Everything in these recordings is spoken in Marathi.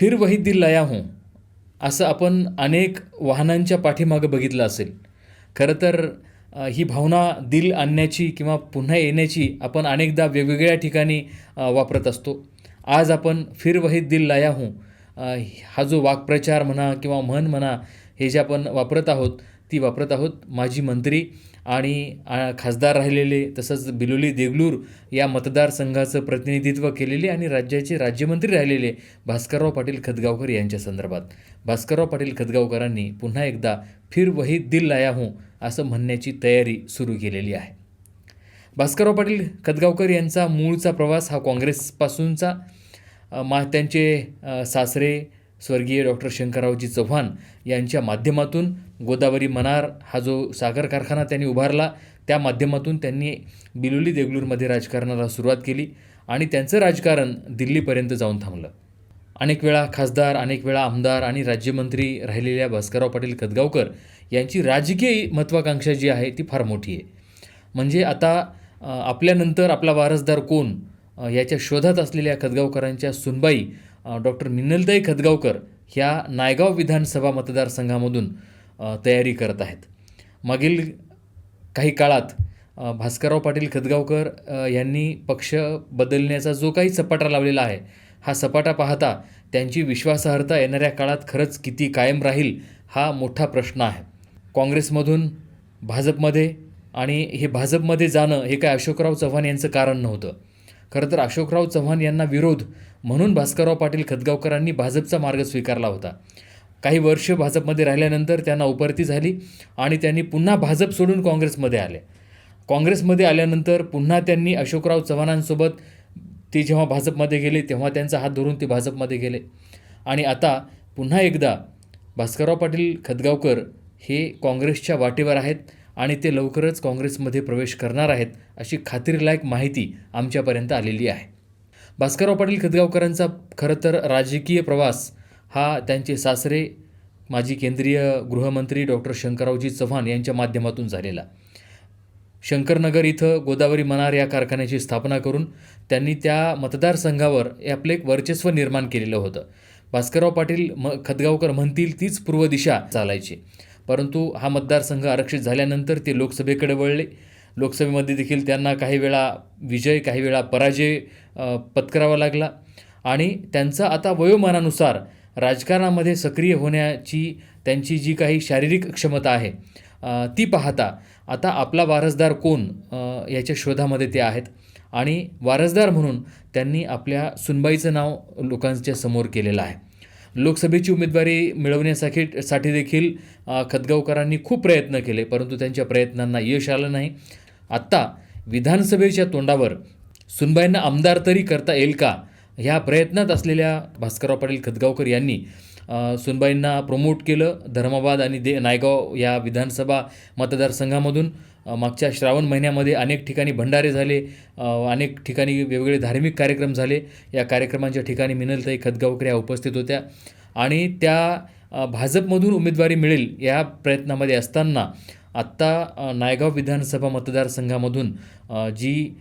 फिर वही दिल लाया हूँ असं आपण अनेक वाहनांच्या पाठीमागं बघितलं असेल. खरं तर ही भावना दिल आणण्याची किंवा पुन्हा येण्याची आपण अनेकदा वेगवेगळ्या ठिकाणी वापरत असतो. आज आपण फिर वही दिल लाया हूँ हा जो वाक्प्रचार म्हणा किंवा म्हण म्हणा हे जे आपण वापरत आहोत ती वापरत आहोत. माजी मंत्री आणि खासदार राहिलेले तसंच बिलोली देगलूर या मतदारसंघाचं प्रतिनिधित्व केलेले आणि राज्याचे राज्यमंत्री राहिलेले भास्करराव पाटील खदगावकर यांच्या संदर्भात. भास्करराव पाटील खदगावकरांनी पुन्हा एकदा फिर वही दिल लाया हूँ असं म्हणण्याची तयारी सुरू केलेली आहे. भास्करराव पाटील खदगावकर यांचा मूळचा प्रवास हा काँग्रेसपासूनचा मा त्यांचे सासरे स्वर्गीय डॉक्टर शंकररावजी चव्हाण यांच्या माध्यमातून गोदावरी मनार हा जो साखर कारखाना त्यांनी उभारला त्या माध्यमातून त्यांनी बिलोली देगलूरमध्ये राजकारणाला सुरुवात केली आणि त्यांचं राजकारण दिल्लीपर्यंत जाऊन थांबलं. अनेक वेळा खासदार अनेक वेळा आमदार आणि राज्यमंत्री राहिलेल्या भास्करराव पाटील खदगावकर यांची राजकीय महत्त्वाकांक्षा जी आहे ती फार मोठी आहे. म्हणजे आता आपल्यानंतर आपला वारसदार कोण? याच्या शोधात असलेल्या खदगावकरांच्या सुनबाई डॉक्टर मिनलताई खदगावकर ह्या नायगाव विधानसभा मतदारसंघामधून तयारी करत आहेत. मागील काही काळात भास्करराव पाटील खदगावकर यांनी पक्ष बदलण्याचा जो काही सपाटा लावलेला आहे हा सपाटा पाहता त्यांची विश्वासार्हता येणाऱ्या काळात खरंच किती कायम राहील हा मोठा प्रश्न आहे. काँग्रेसमधून भाजपमध्ये आणि हे भाजपमध्ये जाणं हे काय अशोकराव चव्हाण यांचं कारण नव्हतं. खरं तर अशोकराव चव्हाण यांना विरोध म्हणून भास्करराव पाटील खदगावकरांनी भाजपचा मार्ग स्वीकारला होता. काही वर्ष भाजपमध्ये राहिल्यानंतर त्यांना उपरती झाली आणि त्यांनी पुन्हा भाजप सोडून काँग्रेसमध्ये आले. काँग्रेसमध्ये आल्यानंतर पुन्हा त्यांनी अशोकराव चव्हाणांसोबत ते जेव्हा भाजपमध्ये गेले तेव्हा त्यांचा हात धरून ते भाजपमध्ये गेले. आणि आता पुन्हा एकदा भास्करराव पाटील खदगावकर हे काँग्रेसच्या वाटेवर आहेत. आणि ते लवकरच काँग्रेसमध्ये प्रवेश करणार आहेत अशी खात्रीलायक माहिती आमच्यापर्यंत आलेली आहे. भास्करराव पाटील खदगावकरांचा खरं तर राजकीय प्रवास हा त्यांचे सासरे माजी केंद्रीय गृहमंत्री डॉक्टर शंकररावजी चव्हाण यांच्या माध्यमातून झालेला. शंकरनगर इथं गोदावरी मनार या कारखान्याची स्थापना करून त्यांनी त्या मतदारसंघावर हे आपलं एक वर्चस्व निर्माण केलेलं होतं. भास्करराव पाटील म खदगावकर म्हणतील तीच पूर्व दिशा चालायची. परंतु हा मतदारसंघ आरक्षित झाल्यानंतर ते लोकसभेकडे वळले. लोकसभेमध्ये देखील त्यांना काही वेळा विजय काही वेळा पराजय पत्करावा लागला. आणि त्यांचा आता वयोमानानुसार राजकारणामध्ये सक्रिय होण्याची त्यांची जी काही शारीरिक क्षमता आहे ती पाहता आता आपला वारसदार कोण याच्या शोधामध्ये ते आहेत. आणि वारसदार म्हणून त्यांनी आपल्या सुनबाईचं नाव लोकांच्या समोर केलेलं आहे. लोकसभेची उमेदवारी मिळवण्यासाठी साठी देखील खतगावकरांनी खदगावकरांनी खूप प्रयत्न केले परंतु त्यांच्या प्रयत्नांना यश आलं नाही. आत्ता विधानसभेच्या तोंडावर सुनबाईंना आमदार तरी करता येईल का? ह्या प्रयत्नात असलेल्या भास्करराव पाटील खदगावकर यांनी सुनबाईंना प्रमोट केलं धर्माबाद आणि दे नायगाव या विधानसभा मतदारसंघामधून. मागच्या श्रावण महिन्यामध्ये अनेक ठिकाणी भंडारे झाले. अनेक ठिकाणी वेगवेगळे धार्मिक कार्यक्रम झाले. या कार्यक्रमांच्या ठिकाणी मिनलताई खतगावकर या उपस्थित होत्या. आणि त्या भाजपमधून उमेदवारी मिळेल या प्रयत्नामध्ये असताना आत्ता नायगाव विधानसभा मतदारसंघामधून जी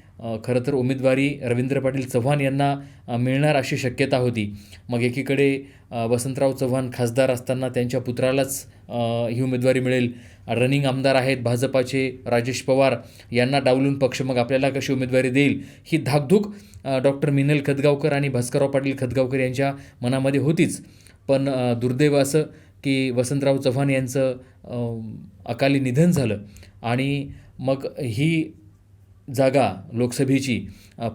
खरं तर उमेदवारी रवींद्र पाटील चव्हाण यांना मिळणार अशी शक्यता होती. मग एकीकडे वसंतराव चव्हाण खासदार असताना त्यांच्या पुत्रालाच ही उमेदवारी मिळेल. रनिंग आमदार आहेत भाजपाचे राजेश पवार. यांना डावलून पक्ष मग आपल्याला कशी उमेदवारी देईल? ही धाकधूक डॉक्टर मिनल खदगावकर आणि भास्करराव पाटील खदगावकर यांच्या मनामध्ये होतीच. पण दुर्दैव असं की वसंतराव चव्हाण यांचं अकाली निधन झालं. आणि मग ही जागा लोकसभेची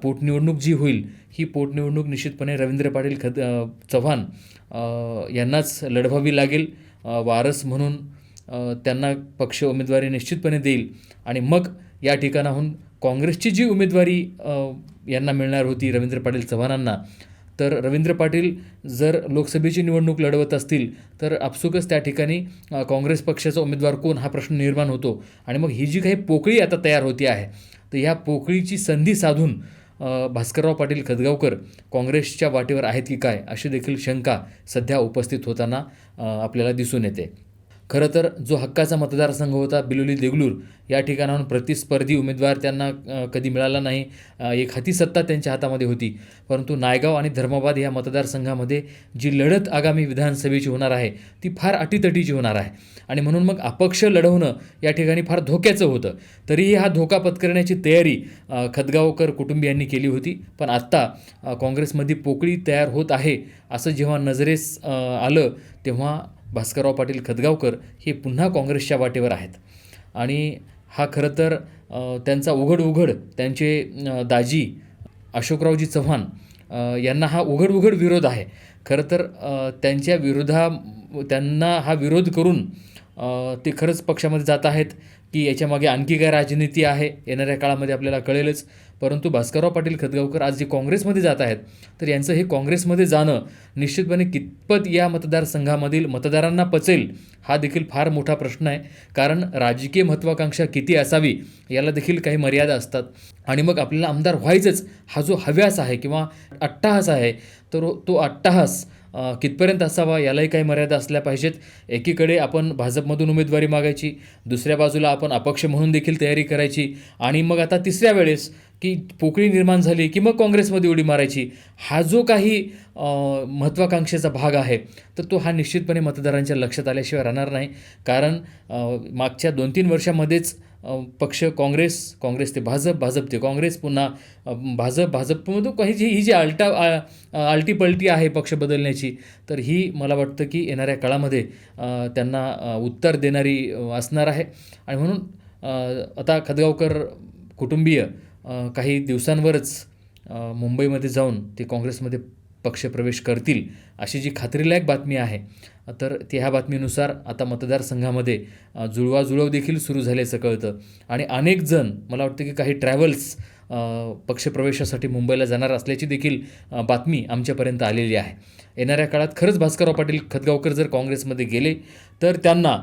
पोटनिवडणूक जी होईल ही पोटनिवडणूक निश्चितपणे रवींद्र पाटील खद चव्हाण यांनाच लढवावी लागेल. वारस म्हणून त्यांना पक्ष उमेदवारी निश्चितपणे देईल. आणि मग या ठिकाणाहून काँग्रेसची जी उमेदवारी यांना मिळणार होती रवींद्र पाटील चव्हाणांना तर रवींद्र पाटील जर लोकसभेची निवडणूक लढवत असतील तर आपसुकच त्या ठिकाणी काँग्रेस पक्षाचा उमेदवार कोण हा प्रश्न निर्माण होतो. आणि मग ही जी काही पोकळी आता तयार होती आहे तर ह्या पोकळीची संधी साधून भास्करराव पाटील खदगावकर काँग्रेसच्या वाटेवर आहेत की काय अशी देखील शंका सध्या उपस्थित होताना आपल्याला दिसून येते. खरं तर जो हक्काचा मतदारसंघ होता बिलोली देगलूर या ठिकाणाहून प्रतिस्पर्धी उमेदवार त्यांना कधी मिळाला नाही. एक हाती सत्ता त्यांच्या हातामध्ये होती. परंतु नायगाव आणि धर्माबाद या मतदारसंघामध्ये जी लढत आगामी विधानसभेची होणार आहे ती फार अटीतटीची होणार आहे. आणि म्हणून मग अपक्ष लढवणं या ठिकाणी फार धोक्याचं होतं. तरीही हा धोका पत्करण्याची तयारी खदगावकर कुटुंबियांनी केली होती. पण आत्ता काँग्रेसमध्ये पोकळी तयार होत आहे असं जेव्हा नजरेस आलं तेव्हा भास्करराव पाटील खदगावकर हे पुन्हा काँग्रेसच्या वाटेवर आहेत. आणि हा खरं तर त्यांचा उघड उघड त्यांचे दाजी अशोकरावजी चव्हाण यांना हा उघड उघड विरोध आहे. खरं तर त्यांच्या विरोधा त्यांना हा विरोध करून ते खरंच पक्षामध्ये जात आहेत. की याच्यामागे आणखी काय राजनीती आहे येणाऱ्या काळामध्ये आपल्याला कळेलच. परंतु भास्करराव पाटील खदगावकर आज जे काँग्रेसमध्ये जात आहेत तर यांचं हे काँग्रेसमध्ये जाणं निश्चितपणे कितपत या मतदारसंघामधील मतदारांना पचेल हा देखील फार मोठा प्रश्न आहे. कारण राजकीय महत्त्वाकांक्षा किती असावी याला देखील काही मर्यादा असतात. आणि मग आपल्याला आमदार व्हायचंच हा जो हव्यास आहे किंवा अट्टाहास आहे तर तो अट्टाहास कितपर्यंत असावा यालाही काही मर्यादा असल्या पाहिजेत. एकीकडे आपण भाजपमधून उमेदवारी मागायची दुसऱ्या बाजूला आपण अपक्ष म्हणून देखील तयारी करायची आणि मग आता तिसऱ्या वेळेस की पोकळी निर्माण झाली की मग काँग्रेसमध्ये उडी मारायची हा जो काही महत्त्वाकांक्षेचा भाग आहे तर तो हा निश्चितपणे मतदारांच्या लक्षात आल्याशिवाय राहणार नाही. कारण मागच्या दोन तीन वर्षामध्येच पक्ष काँग्रेस काँग्रेस ते भाजप भाजप ते काँग्रेस पुन्हा भाजप भाजप भाजपमधून काही जी ही जी आलटा आ- आलटी पलटी आहे पक्ष बदलण्याची तर ही मला वाटतं की येणाऱ्या काळामध्ये त्यांना उत्तर देणारी असणार आहे. आणि म्हणून आता खदगावकर कुटुंबीय काही दिवसांवरच मुंबईमध्ये जाऊन ते काँग्रेसमध्ये पक्षप्रवेश करतील अशी जी खात्रीलायक बातमी आहे तर त्या ह्या बातमीनुसार आता मतदारसंघामध्ये जुळवाजुळव देखील सुरू झाल्याचं कळतं. आणि अनेक जण मला वाटतं की काही ट्रॅव्हल्स पक्षप्रवेशासाठी मुंबईला जाणार असल्याची देखील बातमी आमच्यापर्यंत आलेली आहे. येणाऱ्या काळात खरंच भास्करराव पाटील खदगावकर जर काँग्रेसमध्ये गेले तर त्यांना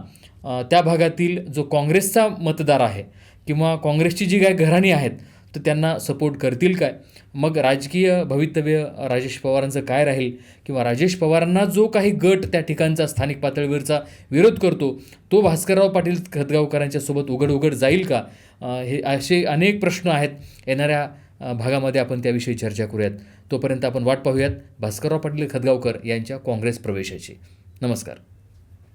त्या भागातील जो काँग्रेसचा मतदार आहे किंवा काँग्रेसची जी काय घराणी आहेत तर त्यांना सपोर्ट करतील काय? मग राजकीय भवितव्य राजेश पवारांचं काय राहील? किंवा राजेश पवारांना जो काही गट त्या ठिकाणचा स्थानिक पातळीवरचा विरोध करतो तो भास्करराव पाटील खतगावकरांच्या सोबत उघड उघड जाईल का? हे असे अनेक प्रश्न आहेत. येणाऱ्या भागामध्ये आपण त्याविषयी चर्चा करूयात. तोपर्यंत आपण वाट पाहूयात भास्करराव पाटील खदगावकर यांच्या काँग्रेस प्रवेशाची. नमस्कार.